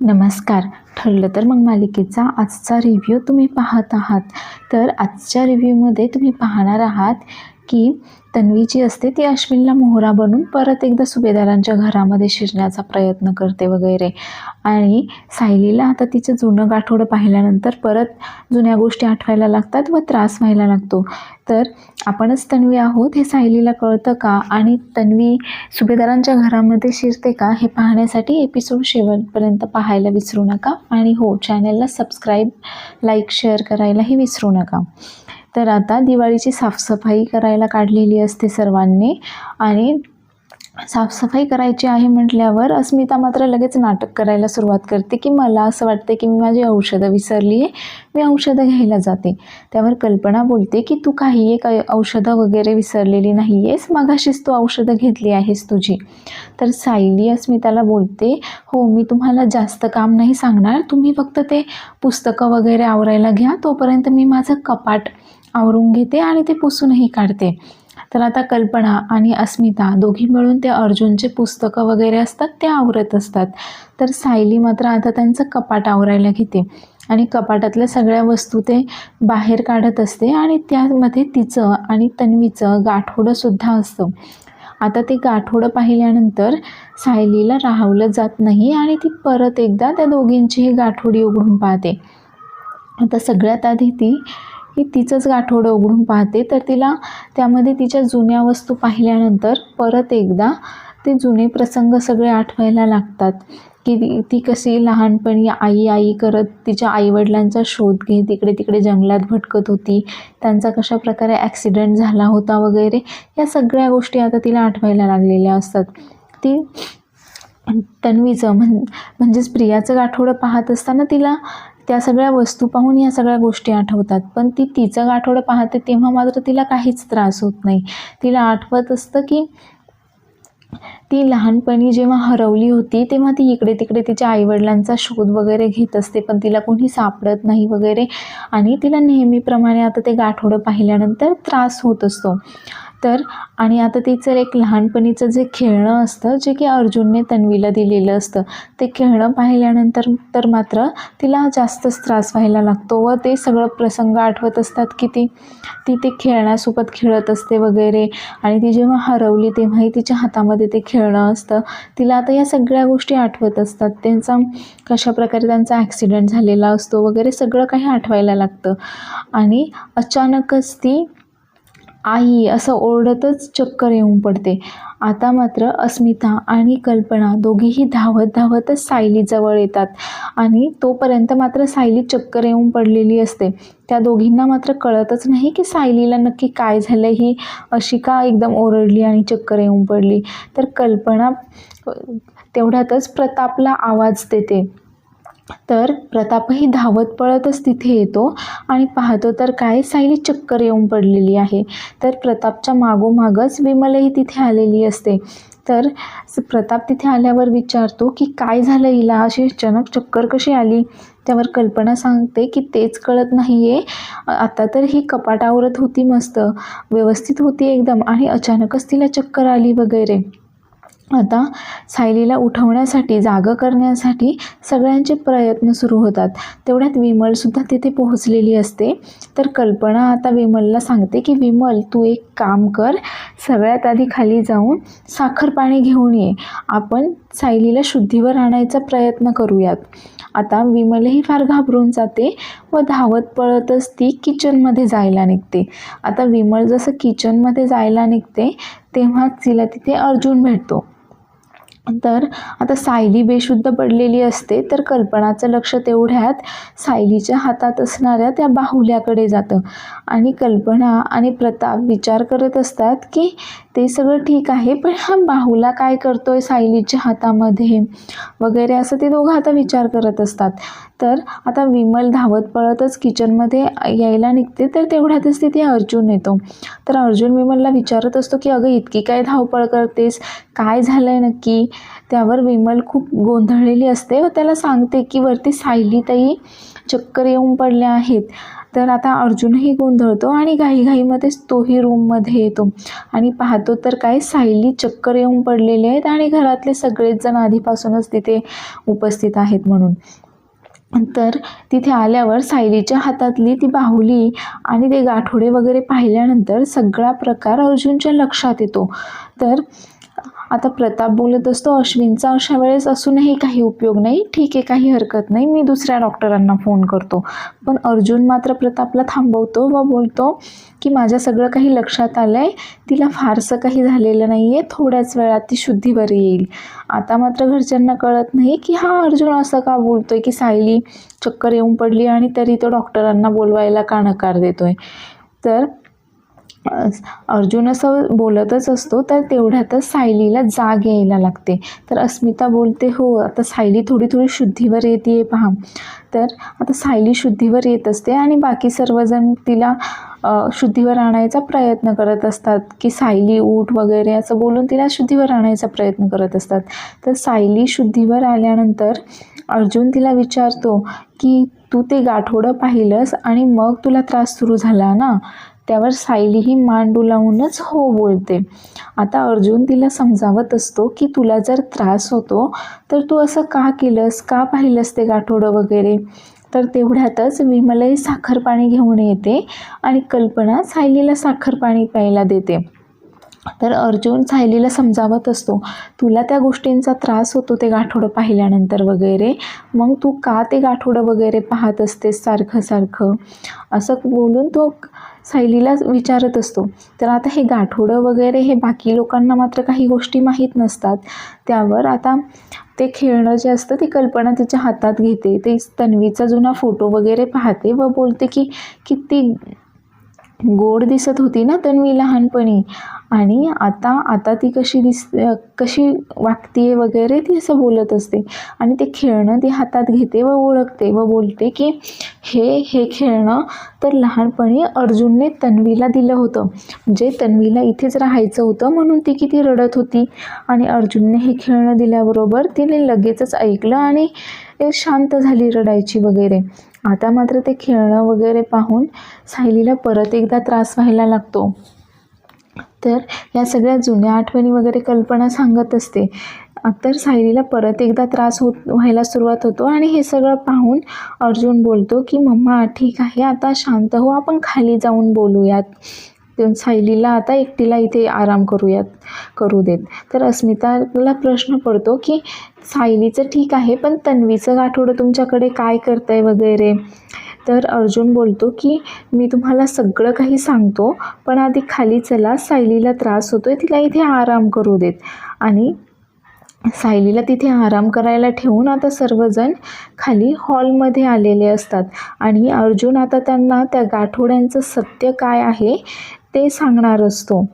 नमस्कार. ठरलं तर मग मालिकेचा आजचा रिव्ह्यू तुम्ही पाहत आहात. तर आजच्या रिव्ह्यूमध्ये तुम्ही पाहणार आहात की तन्वी जी असते ती अश्विनला मोहरा बनून परत एकदा सुभेदारांच्या घरामध्ये शिरण्याचा प्रयत्न करते वगैरे. आणि सायलीला आता तिचं जुनं गाठोडं पाहिल्यानंतर परत जुन्या गोष्टी आठवायला लागतात व त्रास व्हायला लागतो. तर आपणच तन्वी आहोत हे सायलीला कळतं का? आणि तन्वी सुभेदारांच्या घरामध्ये शिरते का? हे पाहण्यासाठी एपिसोड शेवटपर्यंत पाहायला विसरू नका. आणि हो चॅनलला सबस्क्राईब लाईक शेअर करायलाही विसरू नका. तर आता दिवाळीची साफसफाई करायला काढलेली असते सर्वांनी. आणि साफसफाई करायची आहे म्हटल्यावर अस्मिता मात्र लगेच नाटक करायला सुरुवात करते की मला असं वाटतं की मी माझी औषधं विसरली आहे मी औषधं घ्यायला जाते. त्यावर कल्पना बोलते की तू काही एक औषधं वगैरे विसरलेली नाही आहेस मगाशीच तू औषधं घेतली आहेस तुझी. तर सायली अस्मिताला बोलते हो मी तुम्हाला जास्त काम नाही सांगणार तुम्ही फक्त ते पुस्तकं वगैरे आवरायला घ्या तोपर्यंत मी माझं कपाट आवरून घेते आणि ते पुसूनही काढते. तर आता कल्पना आणि अस्मिता दोघी मिळून ते अर्जुनचे पुस्तकं वगैरे असतात ते आवरत असतात. तर सायली मात्र आता त्यांचं कपाट आवरायला घेते आणि कपाटातल्या सगळ्या वस्तू ते बाहेर काढत असते आणि त्यामध्ये तिचं आणि तन्वीचं गाठोडंसुद्धा असतं. आता ते गाठोडं पाहिल्यानंतर सायलीला राहवलं जात नाही आणि ती परत एकदा त्या दोघींचीही गाठोडी उघडून पाहते. आता सगळ्यात आधी ती की तिचंच गाठोडं उघडून पाहते. तर तिला त्यामध्ये तिच्या जुन्या वस्तू पाहिल्यानंतर परत एकदा ते जुने प्रसंग सगळे आठवायला लागतात. की ती कशी लहानपणी आई आई करत तिच्या आईवडिलांचा शोध घेत इकडे तिकडे जंगलात भटकत होती. त्यांचा कशा प्रकारे ॲक्सिडेंट झाला होता वगैरे या सगळ्या गोष्टी आता तिला आठवायला लागलेल्या असतात. ती तन्वीचं म्हण म्हणजेच प्रियाचं गाठोडं पाहत असताना तिला त्या सगळ्या वस्तू पाहून या सगळ्या गोष्टी आठवतात. पण ती तिचं गाठोडं पाहते तेव्हा मात्र तिला काहीच त्रास होत नाही. तिला आठवत असतं की ती लहानपणी जेव्हा हरवली होती तेव्हा ती इकडे तिकडे तिच्या आईवडिलांचा शोध वगैरे घेत असते पण तिला कोणी सापडत नाही वगैरे. आणि तिला नेहमीप्रमाणे आता ते गाठोडं पाहिल्यानंतर त्रास होत असतो. तर आणि आता तिचं एक लहानपणीचं जे खेळणं असतं जे की अर्जुनने तन्वीला दिलेलं असतं ते खेळणं पाहिल्यानंतर तर मात्र तिला जास्तच त्रास व्हायला लागतो व ते सगळं प्रसंग आठवत असतात की ती ती ते खेळण्यासोबत खेळत असते वगैरे. आणि ती जेव्हा हरवली तेव्हाही तिच्या हातामध्ये ते खेळणं असतं. तिला आता या सगळ्या गोष्टी आठवत असतात. त्यांचा कशाप्रकारे त्यांचा ॲक्सिडेंट झालेला असतो वगैरे सगळं काही आठवायला लागतं. आणि अचानकच ती आई असं ओरडतच चक्कर येऊन पडते. आता मात्र अस्मिता आणि कल्पना दोघीही धावत धावतच सायलीजवळ येतात आणि तोपर्यंत मात्र सायली चक्कर येऊन पडलेली असते. त्या दोघींना मात्र कळतच नाही की सायलीला नक्की काय झालं ही अशी का एकदम ओरडली आणि चक्कर येऊन पडली? तर कल्पना तेवढ्यातच प्रतापला आवाज देते. तर प्रतापही धावत पळतच तिथे येतो आणि पाहतो तर काय सायली चक्कर येऊन पडलेली आहे. तर प्रतापच्या मागोमागच विमलही तिथे आलेली असते. तर प्रताप तिथे आल्यावर विचारतो की काय झालं हिला? अशी अचानक चक्कर कशी आली? त्यावर कल्पना सांगते की तेच कळत नाही आहे आता तर ही कपाट आवरत होती मस्त. व्यवस्थित होती एकदम आणि अचानकच तिला चक्कर आली वगैरे. आता सायलीला उठवण्यासाठी जागं करण्यासाठी सगळ्यांचे प्रयत्न सुरू होतात. तेवढ्यात विमलसुद्धा तिथे पोहोचलेली असते. तर कल्पना आता विमलला सांगते की विमल तू एक काम कर. सगळ्यात आधी खाली जाऊन साखर पाणी घेऊन ये. आपण सायलीला शुद्धीवर आणायचा प्रयत्न करूयात. आता विमलही फार घाबरून जाते व धावत पळतच ती किचनमध्ये जायला निघते. आता विमल जसं किचनमध्ये जायला निघते तेव्हा तिला तिथे अर्जुन भेटतो. तर आता सायली बेशुद्ध पडलेली असते तर कल्पनाचं लक्ष तेवढ्यात सायलीच्या हातात असणाऱ्या त्या बाहुल्याकडे जातं. आणि कल्पना आणि प्रताप विचार करत असतात की ते सगळं ठीक आहे पण हा बाहुला काय करतो आहे सायलीच्या हातामध्ये? वगैरे असं ते दोघं आता विचार करत असतात. तर आता विमल धावत पळतच किचनमध्ये यायला निघते तर तेवढ्यातच तिथे अर्जुन येतो. तर अर्जुन विमलला विचारत असतो की अगं इतकी काय धावपळ करतेस? काय झालं आहे नक्की? त्यावर विमल खूप गोंधळलेली असते व त्याला सांगते की वरती सायलीताई चक्कर येऊन पडल्या आहेत. तर आता अर्जुनही गोंधळतो आणि घाईघाईमध्येच तोही रूममध्ये येतो. आणि पाहतो तर काय सायली चक्कर येऊन पडलेले आहेत आणि घरातले सगळेच जण आधीपासूनच तिथे उपस्थित आहेत म्हणून. तर तिथे आल्यावर सायलीच्या हातातली ती बाहुली आणि ते गाठोडे वगैरे पाहिल्यानंतर सगळा प्रकार अर्जुनच्या लक्षात येतो. तर आता प्रताप बोलत असतो अश्विनचा अशा वेळेस असूनही काही उपयोग नाही ठीक आहे काही हरकत नाही मी दुसऱ्या डॉक्टरांना फोन करतो. पण अर्जुन मात्र प्रतापला थांबवतो व बोलतो की माझ्या सगळं काही लक्षात आलं आहे तिला फारसं काही झालेलं नाही आहे थोड्याच वेळात ती शुद्धीवर येईल. आता मात्र घरच्यांना कळत नाही की हा अर्जुन असं का बोलतो आहे की सायली चक्कर येऊन पडली आणि तरी तो डॉक्टरांना बोलवायला का नकार देतो आहे तर अर्जुन असं बोलतच असतो तर तेवढ्यातच सायलीला जाग यायला लागते. तर अस्मिता बोलते हो आता सायली थोडी थोडी शुद्धीवर येते पहा. तर आता सायली शुद्धीवर येत असते आणि बाकी सर्वजण तिला शुद्धीवर आणायचा प्रयत्न करत असतात की सायली ऊठ वगैरे असं बोलून तिला शुद्धीवर आणायचा प्रयत्न करत असतात. तर सायली शुद्धीवर आल्यानंतर अर्जुन तिला विचारतो की तू ते गाठोडं पाहिलंस आणि मग तुला त्रास सुरू झाला ना? त्यावर सायली ही मांडू लावूनच हो बोलते. आता अर्जुन तिला समजावत असतो की तुला जर त्रास होतो तर तू असं का केलंस? का पाहिलंस ते गाठोडं वगैरे? तर तेवढ्यातच विमलही साखर पाणी घेऊन येते आणि कल्पना सायलीला साखर पाणी प्यायला देते. तर अर्जुन सायलीला समजावत असतो तुला त्या गोष्टींचा त्रास होतो ते गाठोडं पाहिल्यानंतर वगैरे मग तू का ते गाठोडं वगैरे पाहत असतेस सारखं सारखं? असं बोलून तो सायलीला विचारत असतो. तर आता हे गाठोडं वगैरे हे बाकी लोकांना मात्र काही गोष्टी माहीत नसतात. त्यावर आता ते खेळणं जे असतं ती कल्पना तिच्या हातात घेते. ते तन्वीचा जुना फोटो वगैरे पाहते व बोलते की किती गोड दिसत होती ना तन्वी लहानपणी. आणि आता आता ती कशी दिस कशी वागते वगैरे ती असं बोलत असते. आणि ते खेळणं ती हातात घेते व ओळखते व बोलते की हे हे खेळणं तर लहानपणी अर्जुनने तन्वीला दिलं होतं. म्हणजे तन्वीला इथेच राहायचं होतं म्हणून ती किती रडत होती. आणि अर्जुनने हे खेळणं दिल्याबरोबर तिने लगेचच ऐकलं आणि शांत झाली रडायची वगैरे. आता मात्र ते खेळणं वगैरे पाहून सायलीला परत एकदा त्रास व्हायला लागतो. तर या सगळ्या जुन्या आठवणी वगैरे कल्पना सांगत असते. तर सायलीला परत एकदा त्रास होत व्हायला सुरुवात होतो आणि हे सगळं पाहून अर्जुन बोलतो की मम्मा ठीक आहे आता शांत हो आपण खाली जाऊन बोलूयात. सायलीला आता एकटीला इथे आराम करूयात करू देत. तर अस्मिताला प्रश्न पडतो की सायलीचं ठीक आहे पण तन्वीचं गाठोडं तुमच्याकडे काय करतं आहे वगैरे? तर अर्जुन बोलतो की मी तुम्हाला सगळं काही सांगतो पण आधी खाली चला सायलीला त्रास होतो आहे तिला इथे आराम करू देत. आणि सायलीला तिथे आराम करायला ठेवून आता सर्वजण खाली हॉलमध्ये आलेले असतात. आणि अर्जुन आता त्यांना त्या गाठोड्यांचं सत्य काय आहे ते सांगणार असतो.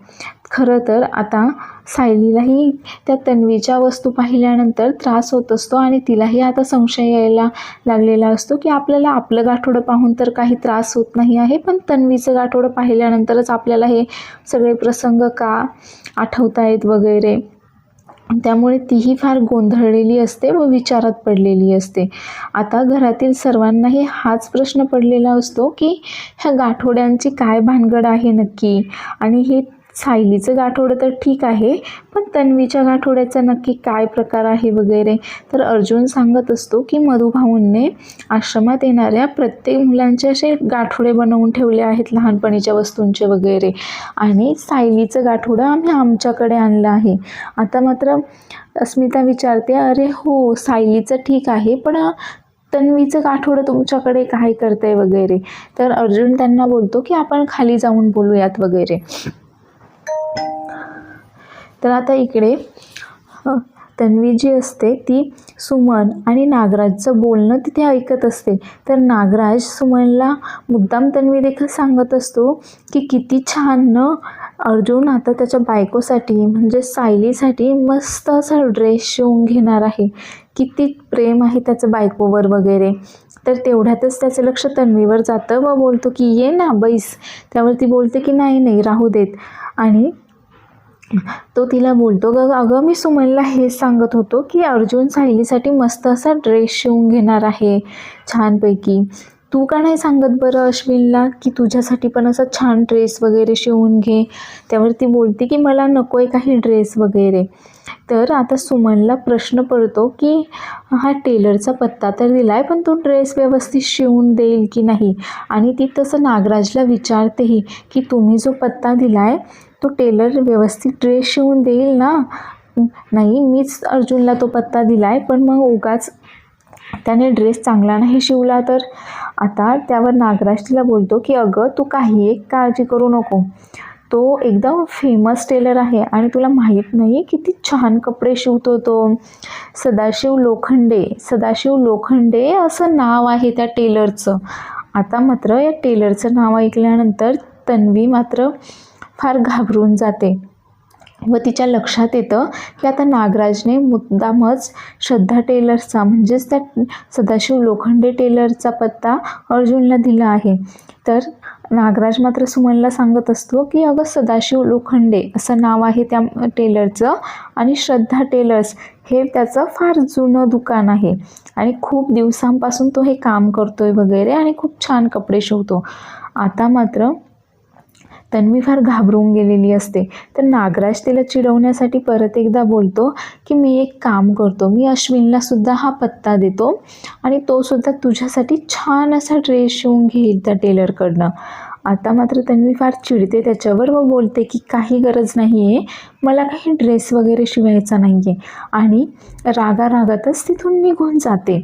खरं तर आता सायलीलाही त्या तन्वीच्या वस्तू पाहिल्यानंतर त्रास होत असतो आणि तिलाही आता संशय यायला लागलेला असतो की आपल्याला आपलं गाठोडं पाहून तर काही त्रास होत नाही आहे पण तन्वीचं गाठोडं पाहिल्यानंतरच आपल्याला हे सगळे प्रसंग का आठवतायत आहेत वगैरे. त्यामुळे तीही फार गोंधळलेली असते व विचारात पडलेली असते. आता घरातील सर्वांनाही हाच प्रश्न पडलेला असतो की ह्या गाठोड्यांची काय भानगड आहे नक्की? आणि हे सायलीचं गाठोडं तर ठीक आहे पण तन्वीच्या गाठोड्याचा नक्की काय प्रकार आहे वगैरे? तर अर्जुन सांगत असतो की मधुभाऊंने आश्रमात येणाऱ्या प्रत्येक मुलांचे असे गाठोडे बनवून ठेवले आहेत लहानपणीच्या वस्तूंचे वगैरे. आणि सायलीचं गाठोडं आम्ही आमच्याकडे आणलं आहे. आता मात्र अस्मिता विचारते अरे हो सायलीचं ठीक आहे पण तन्वीचं गाठोडं तुमच्याकडे काय करतंय वगैरे? तर अर्जुन त्यांना बोलतो की आपण खाली जाऊन बोलूयात वगैरे. तर आता इकडे तन्वी जी असते. ती सुमन आणि नागराजचं बोलणं तिथे ऐकत असते. तर नागराज सुमनला मुद्दाम तन्वी देखील सांगत असतो की किती छान न अर्जुन आता त्याच्या बायकोसाठी म्हणजे सायलीसाठी मस्त असा ड्रेस शिवून घेणार आहे. किती प्रेम आहे त्याचं बायकोवर वगैरे. तर तेवढ्यातच त्याचं लक्ष तन्वीवर जातं व बोलतो की ये ना बैस. त्यावर ती बोलते की नाही नाही राहू देत. आणि तो तिला बोलतो ग अगं मी सुमनला हेच सांगत होतो की अर्जुन सायलीसाठी मस्त असा ड्रेस शिवून घेणार आहे छानपैकी. तू का नाही सांगत बरं अश्विनला की तुझ्यासाठी पण असा छान ड्रेस वगैरे शिवून घे? त्यावर ती बोलते की मला नको आहे काही ड्रेस वगैरे. तर आता सुमनला प्रश्न पडतो की हा टेलरचा पत्ता तर दिला आहे पण तो ड्रेस व्यवस्थित शिवून देईल की नाही? आणि ती तसं नागराजला विचारतेही की तुम्ही जो पत्ता दिला आहे तो टेलर व्यवस्थित ड्रेस शिवून देईल ना? नाही मीच अर्जुनला तो पत्ता दिला आहे पण मग उगाच त्याने ड्रेस चांगला नाही शिवला तर? आता त्यावर नागराज तिला बोलतो की अगं तू काही एक काळजी करू नको. तो एकदम फेमस टेलर आहे आणि तुला माहीत नाही किती छान कपडे शिवतो तो. सदाशिव लोखंडे सदाशिव लोखंडे असं नाव आहे त्या टेलरचं आता मात्र या टेलरचं नाव ऐकल्यानंतर तन्वी मात्र फार घाबरून जाते. व तिच्या लक्षात येतं की आता नागराजने मुद्दामच श्रद्धा टेलर्सचा म्हणजेच त्या सदाशिव लोखंडे टेलरचा पत्ता अर्जुनला दिला आहे. तर नागराज मात्र सुमनला सांगत असतो की अगं सदाशिव लोखंडे असं नाव आहे त्या टेलरचं आणि श्रद्धा टेलर्स हे त्याचं फार जुनं दुकान आहे आणि खूप दिवसांपासून तो हे काम करतोय वगैरे आणि खूप छान कपडे शिवतो. आता मात्र तन्वी फार घाबरून गेलेली असते. तर नागराज तिला चिडवण्यासाठी परत एकदा बोलतो की मी एक काम करतो. मी अश्विनला सुद्धा हा पत्ता देतो आणि तो सुद्धा तुझ्यासाठी छान असा ड्रेस शिवून घेईल त्या टेलरकडनं. आता मात्र तन्वी फार चिडते त्याच्यावर व बोलते की काही गरज नाही आहे मला काही ड्रेस वगैरे शिवायचा नाही आहे आणि रागारागातच तिथून निघून जाते.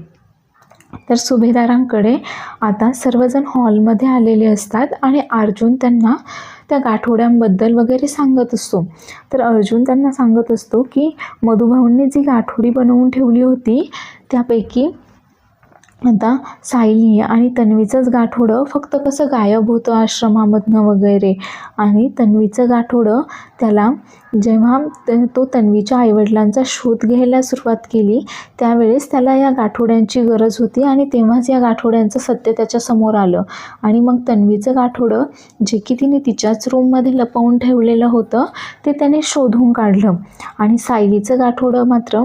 तर सुभेदारांकडे आता सर्वजण हॉलमध्ये आलेले असतात आणि अर्जुन त्यांना त्या गाठोड्यांबद्दल वगैरे सांगत असतो. तर अर्जुन त्यांना सांगत असतो की मधुभाऊंनी जी गाठोडी बनवून ठेवली होती त्यापैकी आता सायली आणि तन्वीचंच गाठोडं फक्त कसं गायब होतं आश्रमामधनं वगैरे? आणि तन्वीचं गाठोडं त्याला जेव्हा तो तन्वीच्या आईवडिलांचा शोध घ्यायला सुरुवात केली त्यावेळेस त्याला या गाठोड्यांची गरज होती आणि तेव्हाच या गाठोड्यांचं सत्य त्याच्यासमोर आलं. आणि मग तन्वीचं गाठोडं जे की तिने तिच्याच रूममध्ये लपवून ठेवलेलं होतं ते त्याने शोधून काढलं. आणि सायलीचं गाठोडं मात्र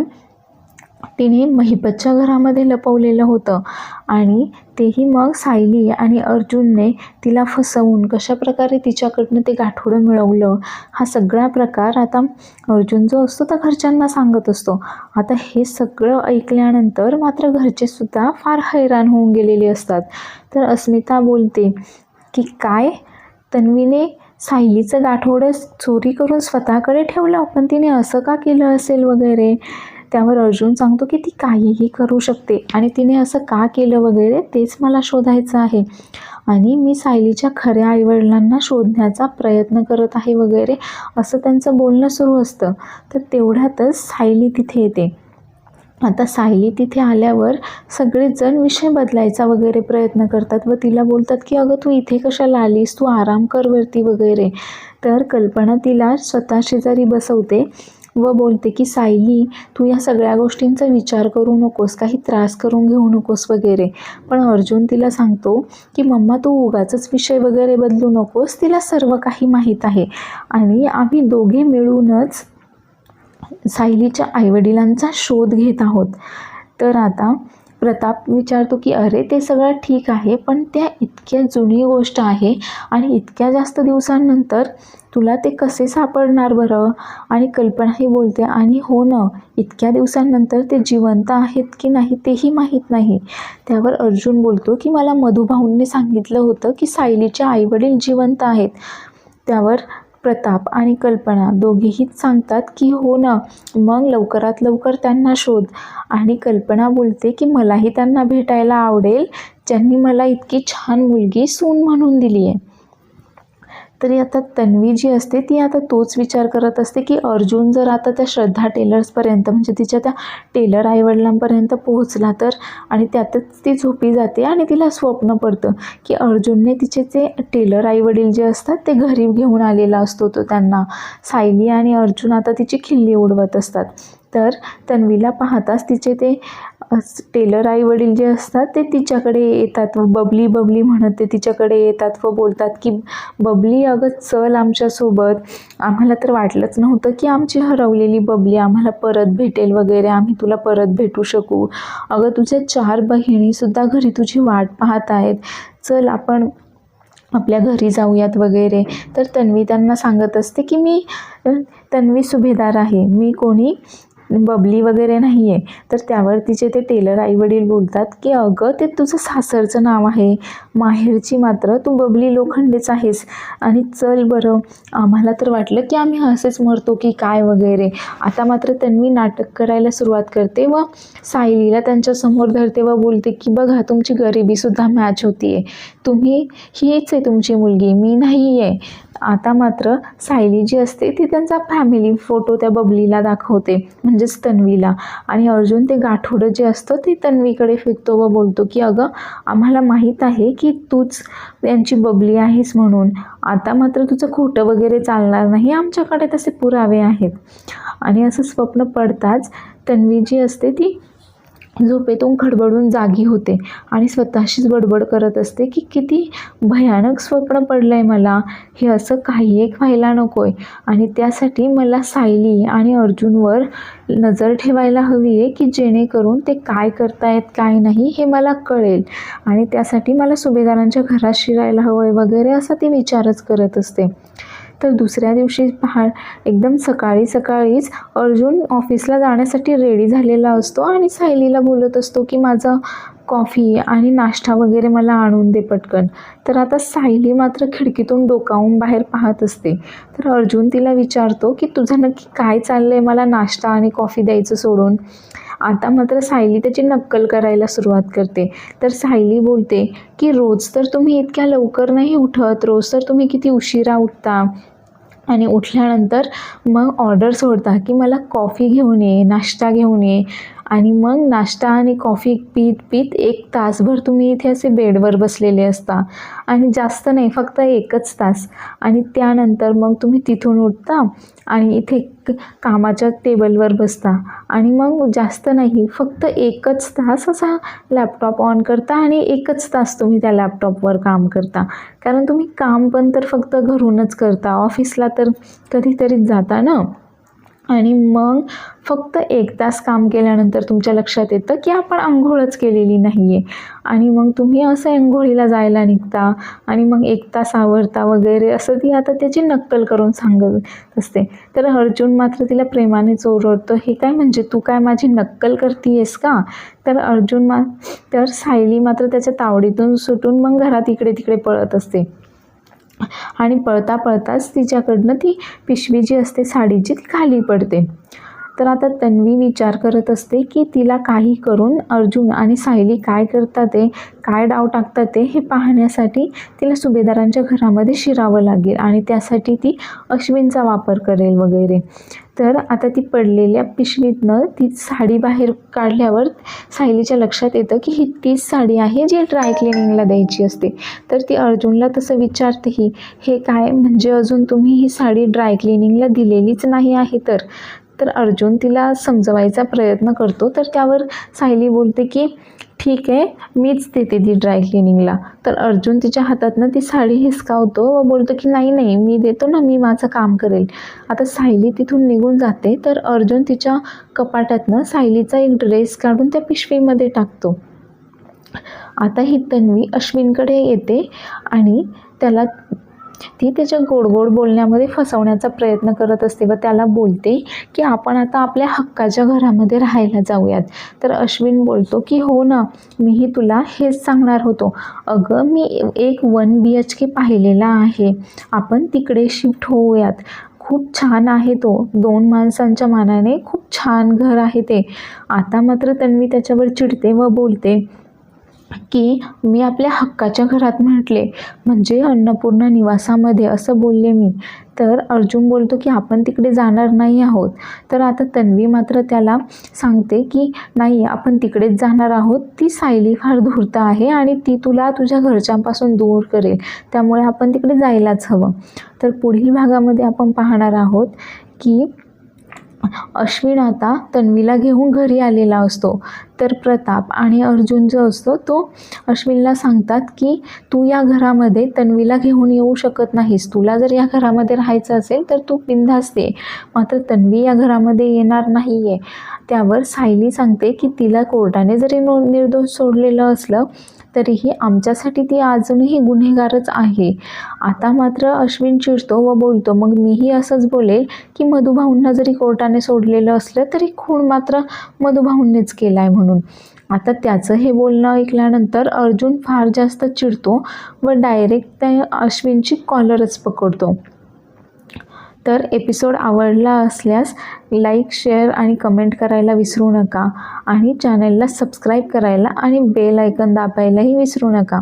तिने महिपतच्या घरामध्ये लपवलेलं होतं. आणि तेही मग सायली आणि अर्जुनने तिला फसवून कशाप्रकारे तिच्याकडनं ते गाठोडं मिळवलं? हा सगळा प्रकार आता अर्जुन जो असतो तो घरच्यांना सांगत असतो. आता हे सगळं ऐकल्यानंतर मात्र घरचेसुद्धा फार हैराण होऊन गेलेले असतात. तर अस्मिता बोलते की काय? तन्वीने सायलीचं गाठोडं चोरी करून स्वतःकडे ठेवलं? पण तिने असं का केलं असेल वगैरे? त्यावर अर्जुन सांगतो की ती काहीही करू शकते. आणि तिने असं का केलं वगैरे तेच मला शोधायचं आहे. आणि मी सायलीच्या खऱ्या आईवडिलांना शोधण्याचा प्रयत्न करत आहे वगैरे असं त्यांचं बोलणं सुरू असतं. तर तेवढ्यातच सायली तिथे येते. आता सायली तिथे आल्यावर सगळेजण विषय बदलायचा वगैरे प्रयत्न करतात व तिला बोलतात की अगं तू इथे कशाला आलीस? तू आराम कर वरती वगैरे. तर कल्पना तिला स्वतः शेजारी बसवते व बोलते की सायली तू या सगळ्या गोष्टींचा विचार करू नकोस काही त्रास करून घेऊ नकोस वगैरे. पण अर्जुन तिला सांगतो की मम्मा तू उगाचच विषय वगैरे बदलू नकोस तिला सर्व काही माहीत आहे. आणि आम्ही दोघे मिळूनच सायलीच्या आईवडिलांचा शोध घेत आहोत. तर आता प्रताप विचारतो की अरे ते सगळं ठीक आहे पण त्या इतक्या जुनी गोष्ट आहे आणि इतक्या जास्त दिवसांनंतर तुला ते कसे सापडणार बरं? आणि कल्पनाही बोलते आणि हो ना इतक्या दिवसांनंतर ते जिवंत आहेत की नाही तेही माहीत नाही. त्यावर अर्जुन बोलतो की मला मधुभाऊंनी सांगितलं होतं की सायलीचे आईवडील जिवंत आहेत. त्यावर प्रताप आणि कल्पना दोघेहीच सांगतात की हो ना मग लवकरात लवकर त्यांना शोध. आणि कल्पना बोलते की मलाही त्यांना भेटायला आवडेल. ज्यांनी मला इतकी छान मुलगी सून म्हणून दिली आहे तरी आता तन्वी जी असते ती आता तोच विचार करत असते की अर्जुन जर आता त्या श्रद्धा टेलर्सपर्यंत म्हणजे तिच्या त्या टेलर आईवडिलांपर्यंत पोहोचला तर आणि त्यातच ती झोपी जाते आणि तिला स्वप्न पडतं की अर्जुनने तिचे जे टेलर आईवडील जे असतात ते घरी घेऊन आलेला असतो तो त्यांना. सायली आणि अर्जुन आता तिची खिल्ली उडवत असतात. तर तन्वीला पाहताच तिचे ते टेलर आई वडील जे असतात ते तिच्याकडे येतात व बबली बबली म्हणत ते तिच्याकडे येतात व बोलतात की बबली अगं चल आमच्यासोबत आम्हाला तर वाटलंच नव्हतं की आमची हरवलेली बबली आम्हाला परत भेटेल वगैरे. आम्ही तुला परत भेटू शकू. अगं तुझ्या चार बहिणीसुद्धा घरी तुझी वाट पाहत आहेत. चल आपण आपल्या घरी जाऊयात वगैरे. तर तन्वी त्यांना सांगत असते की मी तन्वी सुभेदार आहे. मी कोणी बबली वगैरे नाही आहे तर त्यावर तिचे ते टेलर आईवडील बोलतात की अगं ते तुझं सासरचं नाव आहे. माहेरची मात्र तू बबली लोखंडेच आहेस. आणि चल बरं. आम्हाला तर वाटलं की आम्ही असेच मरतो की काय वगैरे. आता मात्र त्यांनी नाटक करायला सुरुवात करते व सायलीला त्यांच्यासमोर धरते व बोलते की बघा तुमची गरिबीसुद्धा मॅच होती आहे तुम्ही हीच आहे तुमची मुलगी. मी नाही आहे आता मात्र सायली जी असते ती त्यांचा फॅमिली फोटो त्या बबलीला दाखवते म्हणजेच तन्वीला. आणि अर्जुन ते गाठोडं जे असतं ते तन्वीकडे फेकतो व बोलतो की अगं आम्हाला माहीत आहे की तूच यांची बबली आहेस म्हणून. आता मात्र तुझं खोटं वगैरे चालणार नाही आमच्याकडे तसे पुरावे आहेत. आणि असं स्वप्न पडताच तन्वी जी असते ती झोपेतून खडबडून जागी होते आणि स्वतःशीच बडबड करत असते की किती भयानक स्वप्न पडलं आहे मला. हे असं काही एक व्हायला नको आहे आणि त्यासाठी मला सायली आणि अर्जुनवर नजर ठेवायला हवी आहे की जेणेकरून ते काय करतायत काय नाही हे मला कळेल. आणि त्यासाठी मला सुभेदारांच्या घरात शिरायला हवं आहे वगैरे असा ती विचारच करत असते. तर दुसऱ्या दिवशी पहा एकदम सकाळी सकाळीच अर्जुन ऑफिसला जाण्यासाठी रेडी झालेला असतो आणि सायलीला बोलत असतो की माझं कॉफी आणि नाश्ता वगैरे मला आणून दे पटकन. तर आता सायली मात्र खिडकीतून डोकावून बाहेर पाहत असते. तर अर्जुन तिला विचारतो की तुझं नक्की काय चाललं आहे मला नाश्ता आणि कॉफी द्यायचं सोडून. आता मात्र सायली त्याची नक्कल करायला सुरुवात करते. तर सायली बोलते की रोज तर तुम्ही इतक्या लवकर नाही उठत रोज तर तुम्ही किती उशिरा उठता. आणि उठल्यानंतर मग ऑर्डर सोडता की मला कॉफी घेऊन ये नाश्ता घेऊन ये. आणि मग नाश्ता आणि कॉफी पीत पीत एक तासभर तुम्ही इथे असे बेडवर बसलेले असता. आणि जास्त नाही फक्त एकच तास. आणि त्यानंतर मग तुम्ही तिथून उठता आणि इथे कामाच्या टेबलवर बसता. आणि मग जास्त नाही फक्त एकच तास असा लॅपटॉप ऑन करता आणि एकच तास तुम्ही त्या लॅपटॉपवर काम करता. कारण तुम्ही काम पण तर फक्त घरूनच करता ऑफिसला तर कधीतरीच जाता ना? आणि मग फक्त एक तास काम केल्यानंतर तुमच्या लक्षात येतं की आपण आंघोळच केलेली नाही आहे आणि मग तुम्ही असं आंघोळीला जायला निघता आणि मग एक तास आवरता वगैरे असं ती आता त्याची नक्कल करून सांगत असते. तर अर्जुन मात्र तिला प्रेमाने ओरडतो हे काय म्हणजे तू काय माझी नक्कल करतीयेस का? तर अर्जुन मा तर सायली मात्र त्याच्या तावडीतून सुटून मग घरात इकडे तिकडे पळत असते. आणि पळता पळताच तिच्याकडनं ती पिशवी जी असते साडीची ती खाली पडते. तर आता तन्वी विचार करत असते की तिला काही करून अर्जुन आणि सायली काय करतात ते काय डाव टाकतात ते हे पाहण्यासाठी तिला सुभेदारांच्या घरामध्ये शिरावं लागेल आणि त्यासाठी ती अश्विनचा वापर करेल वगैरे. तर आता ती पडलेल्या पिशवीतनं ती साडी बाहेर काढल्यावर सायलीच्या लक्षात येतं की ही तीच साडी आहे जी ड्राय क्लिनिंगला द्यायची असते. तर ती अर्जुनला तसं विचारतेही हे काय? म्हणजे अजून तुम्ही ही साडी ड्राय क्लिनिंगला दिलेलीच नाही आहे तर? तर अर्जुन तिला समजवायचा प्रयत्न करतो. तर त्यावर सायली बोलते की ठीक आहे मीच देते ती ड्राय क्लिनिंगला तर अर्जुन तिच्या हातातनं ती साडी हिसकावतो व बोलतो की नाही नाही मी देतो ना मी माझं काम करेल. आता सायली तिथून निघून जाते. तर अर्जुन तिच्या कपाटातनं सायलीचा एक ड्रेस काढून त्या पिशवीमध्ये टाकतो. आता ही तन्वी अश्विनकडे येते आणि त्याला ती त्याच्या गोड गोड बोलण्यामध्ये फसवण्याचा प्रयत्न करत असते व त्याला बोलते की आपण आता आपल्या हक्काच्या घरामध्ये राहायला जाऊयात. तर अश्विन बोलतो की हो ना मीही तुला हेच सांगणार होतो. अगं मी एक वन बी एच के पाहिलेला आहे. आपण तिकडे शिफ्ट होऊयात. खूप छान आहे तो. दोन माणसांच्या मानाने खूप छान घर आहे ते. आता मात्र तन्वी त्याच्यावर चिडते व बोलते की मी आपल्या हक्काच्या घरात म्हटले म्हणजे अन्नपूर्णा निवासामध्ये असं बोलले मी. तर अर्जुन बोलतो की आपण तिकडे जाणार नाही आहोत. तर आता तन्वी मात्र त्याला सांगते की नाही आपण तिकडेच जाणार आहोत. ती सायली फार धूर्त आहे आणि ती तुला तुझ्या घरच्यांपासून दूर करेल. त्यामुळे आपण तिकडे जायलाच हवं. तर पुढील भागामध्ये आपण पाहणार आहोत की अश्विन आता तन्वीला घेऊन घरी आलेला असतो. तर प्रताप आणि अर्जुन जो असतो तो अश्विनला सांगतात की तू या घरामध्ये तन्वीला घेऊन येऊ शकत नाहीस. तुला जर या घरामध्ये राहायचं असेल तर तू बिनधास्त ये. मात्र तन्वी या घरामध्ये येणार नाही आहे त्यावर सायली सांगते की तिला कोर्टाने जरी नो निर्दोष सोडलेलं असलं तरीही आमच्यासाठी ती अजूनही गुन्हेगारच आहे. आता मात्र अश्विन चिडतो व बोलतो मग मीही असंच बोलेल की मधुभाऊंना जरी कोर्टाने सोडलेलं असलं तरी खून मात्र मधुभाऊंनीच केला आहे म्हणून. आता त्याचं हे बोलणं ऐकल्यानंतर अर्जुन फार जास्त चिडतो व डायरेक्ट त्या अश्विनची कॉलरच पकडतो. तर एपिसोड आवडला असल्यास लाईक शेअर आणि कमेंट करायला विसरू नका. आणि चॅनलला सबस्क्राईब करायला आणि बेल ऐकन दाबायलाही विसरू नका.